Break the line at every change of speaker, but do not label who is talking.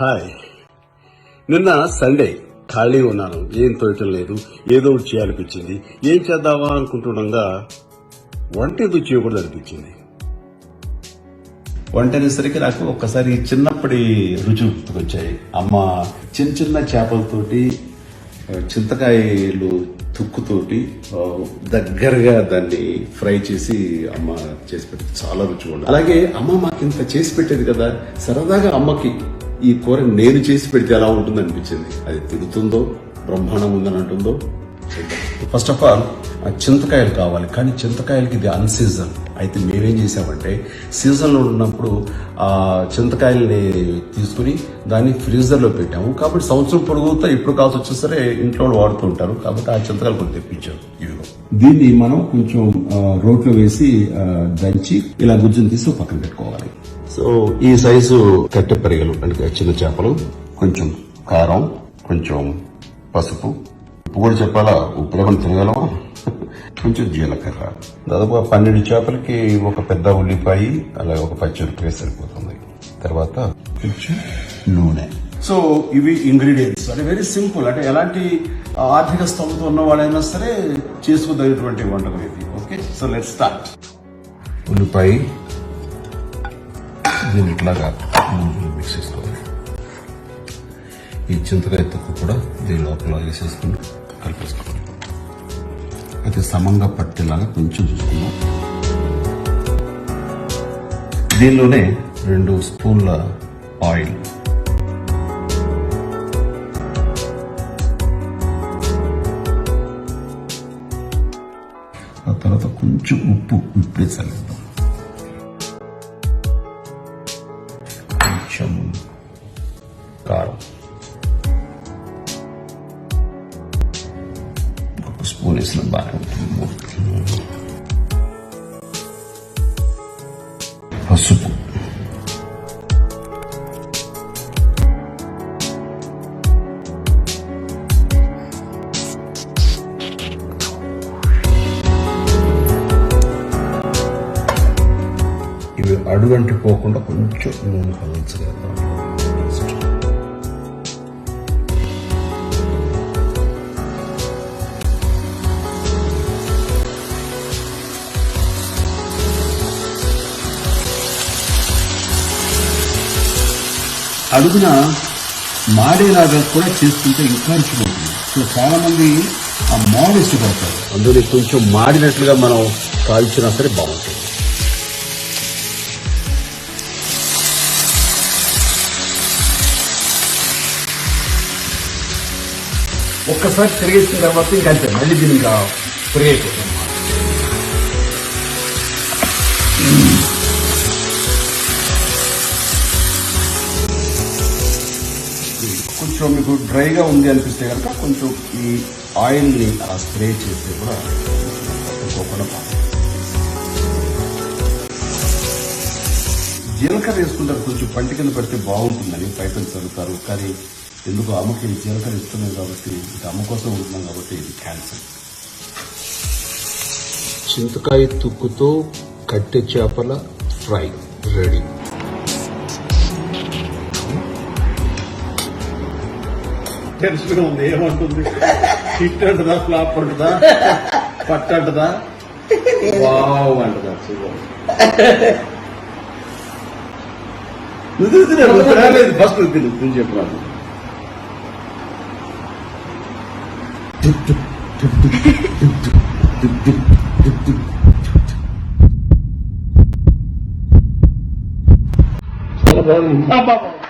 Hi. నిన్న Sunday ఖాళీ ఉన్నాను. ఏం తోయటం లేదు. ఏదో ఒకటి చేయాలనిపించింది. ఏం చేద్దామా అనుకుంటుండగా వంట ఎందుకు చేయకూడదు అనిపించింది. వంట అనేసరికి నాకు ఒక్కసారి చిన్నప్పటి రుచి గుర్తుకొచ్చాయి. అమ్మ చిన్న చిన్న చేపలతోటి చింతకాయలు తుక్కుతోటి దగ్గరగా దాన్ని ఫ్రై చేసి అమ్మ చేసి పెట్టేది చాలా రుచిగా ఉండేది. అలాగే అమ్మ మాకు ఇంత చేసి పెట్టేది కదా సరదాగా అమ్మకి ఈ కూర నేను చేసి పెడితే ఎలా ఉంటుంది అనిపించింది. అది తిరుగుతుందో బ్రహ్మాండం ఉందని అంటుందో ఫస్ట్ ఆఫ్ ఆల్ చింతకాయలు కావాలి కానీ చింతకాయలకి ఇది అన్ సీజన్ అయితే మేమేం చేసామంటే సీజన్లో ఉన్నప్పుడు ఆ చింతకాయల్ని తీసుకుని దాన్ని ఫ్రీజర్లో పెట్టాము. కాబట్టి సంవత్సరం పొడుగుతా ఇప్పుడు కావాల్సి వచ్చేసరే ఇంట్లో వాడుతూ ఉంటారు కాబట్టి ఆ చింతకాయలు కొంచెం తెప్పించారు. ఇవిగో దీన్ని మనం కొంచెం రోట్లో వేసి దంచి ఇలా గుజ్జుని తీసి పక్కన పెట్టుకోవాలి. సో ఈ సైజు కట్టె పరిగలు అంటే చిన్న చేపలు కొంచెం కారం కొంచెం పసుపు. ఉప్పు కూడా చెప్పాలా ఉప్పు లేకుండా తినగలమా కొంచెం జీలకర్ర. దాదాపు పన్నెండు చేపలకి ఒక పెద్ద ఉల్లిపాయ అలాగే ఒక పచ్చిమిరపకాయ సరిపోతుంది. తర్వాత కొంచెం నూనె. సో ఇవి ఇంగ్రీడియంట్స్ అంటే వెరీ సింపుల్ అంటే ఎలాంటి ఆర్థిక స్తోమత ఉన్న వాళ్ళైనా సరే చేసుకోదగినటువంటి వంటకం ఇది. ఓకే సో లెట్ స్టార్ట్ ఉల్లిపాయ దీన్ని ఇట్లాగా మిక్స్ చేసుకోవాలి ఈ చింతకాయ తొక్కు కూడా దీని లోపల వేసేసుకుని కలిపేసుకోవాలి. అయితే సమంగా పట్టేలాగా కొంచెం చూసుకుందాం. దీనిలోనే రెండు స్పూన్ల ఆయిల్. ఆ తర్వాత కొంచెం ఉప్పు ఉప్పు చల్లిద్దాం కొంచెం కారం ఒక స్పూన్ వేసిన బాగా ఉంటుంది పసుపు ఇవి అడుగంటి పోకుండా కొంచెం నూనె కలల్చగలుగుతాం అడుగున మాడేలాగా కూడా చేసుకుంటే ఇంకా రుచిగా సో చాలా మంది ఆ మాడు ఇష్టపడతారు అందులో కొంచెం మాడినట్లుగా మనం కాల్చినా సరే బాగుంటుంది. ఒక్కసారి తిరిగేసిన తర్వాత ఇంకా అంతే మళ్ళీ దీన్ని ఇంకా కొంచెం మీకు డ్రైగా ఉంది అనిపిస్తే కనుక కొంచెం ఈ ఆయిల్ని అలా స్ప్రే చేస్తే కూడా ఇంకోకుండా జీలకర్ర వేసుకుంటారు కొంచెం పంటి కింద పెడితే బాగుంటుందని పైపని చదువుతారు కానీ ఎందుకు అమ్మకి జీలకర్ర ఇస్తున్నాం కాబట్టి ఇది అమ్మ కోసం ఉంటున్నాం కాబట్టి ఇది క్యాన్సర్. చింతకాయ తుక్కుతో కట్టె చేపల ఫ్రై రెడీ. టెన్షన్ ఉంది ఏమంటుంది? హిట్ అంటదా ఫ్లాప్ అంటదా పట్టు అంటదా? వావ్ అంటదా నువ్వు ఫస్ట్ నువ్వు తిను నువ్వు చెప్పరాదు. చాలా బాగుంది